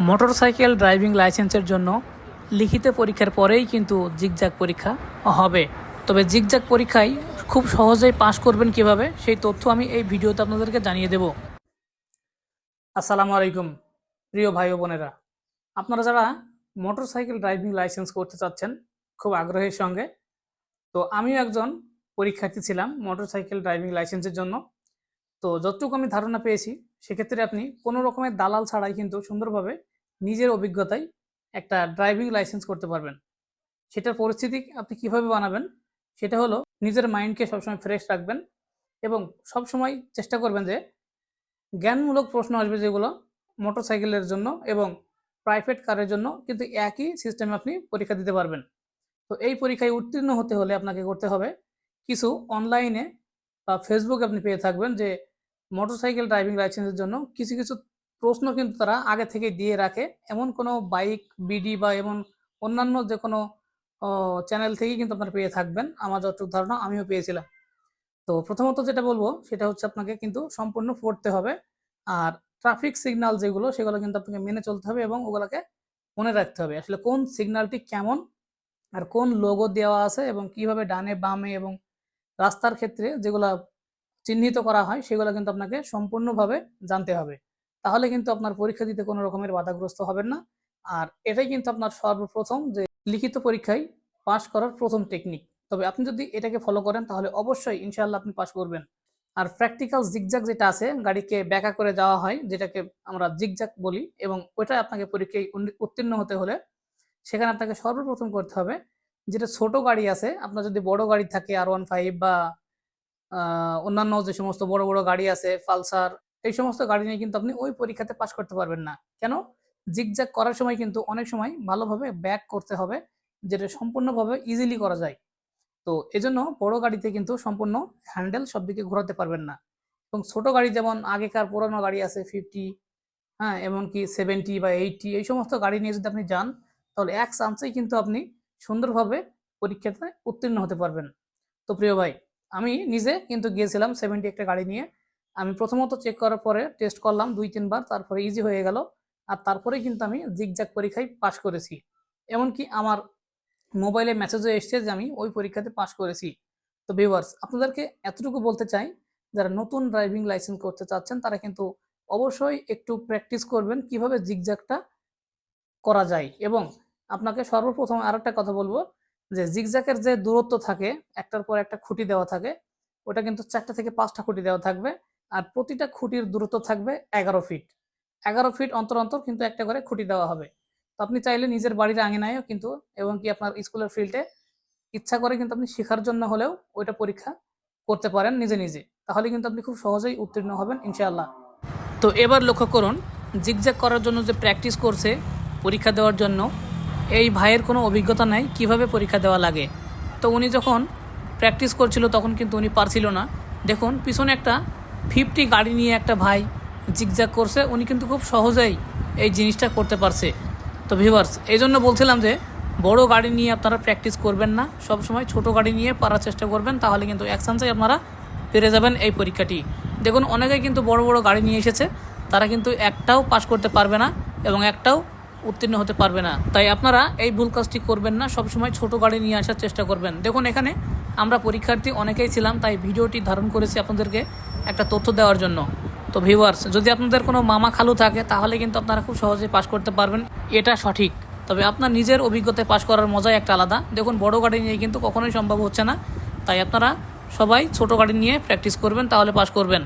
Motorcycle driving লাইসেন্সের জন্য লিখিত পরীক্ষার পরেই কিন্তু জিগজ্যাগ পরীক্ষা হবে। তবে জিগজ্যাগ পরীক্ষায় খুব সহজেই পাশ করবেন কীভাবে, সেই তথ্য আমি এই ভিডিওতে আপনাদেরকে জানিয়ে দেব। আসসালামু আলাইকুম, প্রিয় ভাই বোনেরা। আপনারা যারা মোটরসাইকেল ড্রাইভিং লাইসেন্স করতে চাচ্ছেন, খুব আগ্রহের সঙ্গে, তো আমিও একজন পরীক্ষার্থী ছিলাম মোটরসাইকেল ড্রাইভিং লাইসেন্সের জন্য। তো যতটুকু আমি ধারণা পেয়েছি সেক্ষেত্রে আপনি কোনো রকমের দালাল ছাড়াই কিন্তু সুন্দরভাবে নিজের অভিজ্ঞতায় একটা ড্রাইভিং লাইসেন্স করতে পারবেন। সেটার পরিস্থিতি আপনি কীভাবে বানাবেন, সেটা হলো নিজের মাইন্ডকে সবসময় ফ্রেশ রাখবেন এবং সবসময় চেষ্টা করবেন যে জ্ঞানমূলক প্রশ্ন আসবে যেগুলো মোটরসাইকেলের জন্য এবং প্রাইভেট কারের জন্য কিন্তু একই সিস্টেমে আপনি পরীক্ষা দিতে পারবেন। তো এই পরীক্ষায় উত্তীর্ণ হতে হলে আপনাকে করতে হবে কিছু অনলাইনে বা ফেসবুকে আপনি পেয়ে থাকবেন যে মোটরসাইকেল ড্রাইভিং লাইসেন্সের জন্য কিছু কিছু প্রশ্ন কিন্তু তারা আগে থেকে দিয়ে রাখে। এমন কোনো বাইক বিডি বা এমন অন্যান্য যে কোনো চ্যানেল থেকেই কিন্তু আপনারা পেয়ে থাকবেন। আমার যতটুকু ধারণা, আমিও পেয়েছিলাম। তো প্রথমত যেটা বলব, সেটা হচ্ছে আপনাকে কিন্তু সম্পূর্ণ পড়তে হবে। আর ট্রাফিক সিগনাল যেগুলো, সেগুলো কিন্তু আপনাকে মেনে চলতে হবে এবং ওগুলোকে মনে রাখতে হবে। আসলে কোন সিগনালটি কেমন আর কোন লোগো দেওয়া আছে এবং কীভাবে ডানে, বামে এবং রাস্তার ক্ষেত্রে যেগুলো চিহ্নিত করা হয়, সেগুলো কিন্তু আপনাকে সম্পূর্ণভাবে জানতে হবে। তাহলে কিন্তু আপনার পরীক্ষা দিতে কোনো রকমের বাধাগ্রস্ত হবেন না। আর এটাই কিন্তু আপনার সর্বপ্রথম যে লিখিত পরীক্ষায় পাশ করার প্রথম টেকনিক তবে আপনি যদি এটাকে ফলো করেন, তাহলে অবশ্যই ইনশাল্লাহ আপনি পাশ করবেন। আর প্র্যাকটিক্যাল জিগজাক যেটা আছে, গাড়িকে ব্যাকা করে যাওয়া হয়, যেটাকে আমরা জিগজাক বলি, এবং ওইটা আপনাকে পরীক্ষায় উত্তীর্ণ হতে হলে সেখানে আপনাকে সর্বপ্রথম করতে হবে, যেটা ছোট গাড়ি আছে, আপনার যদি বড় গাড়ি থাকে আর ওয়ান ফাইভ বা অন্যান্য যে সমস্ত বড় বড় গাড়ি আছে, পালসার, এই সমস্ত গাড়ি নিয়ে কিন্তু আপনি ওই পরীক্ষাতে পাশ করতে পারবেন না। কেন? জিগজ্যাগ করার সময় কিন্তু অনেক সময় ভালোভাবে ব্যাক করতে হবে, যেটা সম্পূর্ণভাবে ইজিলি করা যায়। তো এজন্য বড় গাড়িতে কিন্তু সম্পূর্ণ হ্যান্ডেল সব দিকে ঘোরাতে পারবেন না। এবং ছোট গাড়ি যেমন আগেকার পুরোনো গাড়ি আছে ফিফটি হ্যাঁ এমনকি সেভেন্টি বা এইটটি এই সমস্ত গাড়ি নিয়ে যদি আপনি যান, তাহলে এক চান্সেই কিন্তু আপনি সুন্দরভাবে পরীক্ষাতে উত্তীর্ণ হতে পারবেন। তো প্রিয় ভাই আমি নিজে কিন্তু গিয়েছিলাম সেভেন্টি একটা গাড়ি নিয়ে। আমি প্রথমত চেক করার পরে টেস্ট করলাম দুই, তিনবার, তারপরে ইজি হয়ে গেল। আর তারপরে কিন্তু আমি জিগজ্যাগ পরীক্ষায় পাশ করেছি। এমনকি আমার মোবাইলে মেসেজও এসছে যে আমি ওই পরীক্ষাতে পাশ করেছি। তো ভিউয়ার্স আপনাদেরকে এতটুকু বলতে চাই, যারা নতুন ড্রাইভিং লাইসেন্স করতে চাচ্ছেন, তারা কিন্তু অবশ্যই একটু প্র্যাকটিস করবেন কীভাবে জিগজ্যাগটা করা যায়। এবং আপনাকে সর্বপ্রথম আর একটা কথা বলব যে জিগজ্যাগের যে দূরত্ব থাকে, একটার পর একটা খুঁটি দেওয়া থাকে, ওটা কিন্তু চারটা থেকে পাঁচটা খুঁটি দেওয়া থাকবে আর প্রতিটা খুঁটির দূরত্ব থাকবে এগারো ফিট এগারো ফিট অন্তর অন্তর কিন্তু একটা করে খুঁটি দেওয়া হবে। তো আপনি চাইলে নিজের বাড়ির আঙিনায়ও কিন্তু এবং কি আপনার স্কুলের ফিল্ডে ইচ্ছা করে কিন্তু আপনি শেখার জন্য হলেও ওইটা পরীক্ষা করতে পারেন নিজে নিজে। তাহলে কিন্তু আপনি খুব সহজেই উত্তীর্ণ হবেন ইনশাআল্লাহ। তো এবার লক্ষ্য করুন জিগজ্যাগ করার জন্য যে প্র্যাকটিস করছে পরীক্ষা দেওয়ার জন্য এই ভাইয়ের কোনো অভিজ্ঞতা নাই, কীভাবে পরীক্ষা দেওয়া লাগে? তো উনি যখন প্র্যাকটিস করছিল তখন কিন্তু উনি পারছিল না। দেখুন, পিছনে একটা ফিফটি গাড়ি নিয়ে একটা ভাই জিগজ্যাগ করছে, উনি কিন্তু খুব সহজেই এই জিনিসটা করতে পারছে। তো ভিভার্স এই জন্য বলছিলাম যে, বড় গাড়ি নিয়ে আপনারা প্র্যাকটিস করবেন না। সব সময় ছোট গাড়ি নিয়ে পারার চেষ্টা করবেন, তাহলে কিন্তু এক চান্সেই আপনারা পেরে যাবেন এই পরীক্ষাটি। দেখুন, অনেকেই কিন্তু বড় বড় গাড়ি নিয়ে এসেছে, তারা কিন্তু একটাও পাশ করতে পারবে না এবং একটাও উত্তীর্ণ হতে পারবে না। তাই আপনারা এই ভুল কাজটি করবেন না, সবসময় ছোট গাড়ি নিয়ে আসার চেষ্টা করবেন। দেখুন, এখানে আমরা পরীক্ষার্থী অনেকেই ছিলাম, তাই ভিডিওটি ধারণ করেছি আপনাদেরকে একটা তথ্য দেওয়ার জন্য। তো ভিউয়ার্স যদি আপনাদের কোনো মামা খালু থাকে, তাহলে কিন্তু আপনারা খুব সহজে পাশ করতে পারবেন। এটা সঠিক। তবে আপনার নিজের অভিজ্ঞতায় পাশ করার মজাই একটা আলাদা। দেখুন, বড় গাড়ি নিয়ে কিন্তু কখনোই সম্ভব হচ্ছে না। তাই আপনারা সবাই ছোট গাড়ি নিয়ে প্র্যাকটিস করবেন, তাহলে পাশ করবেন।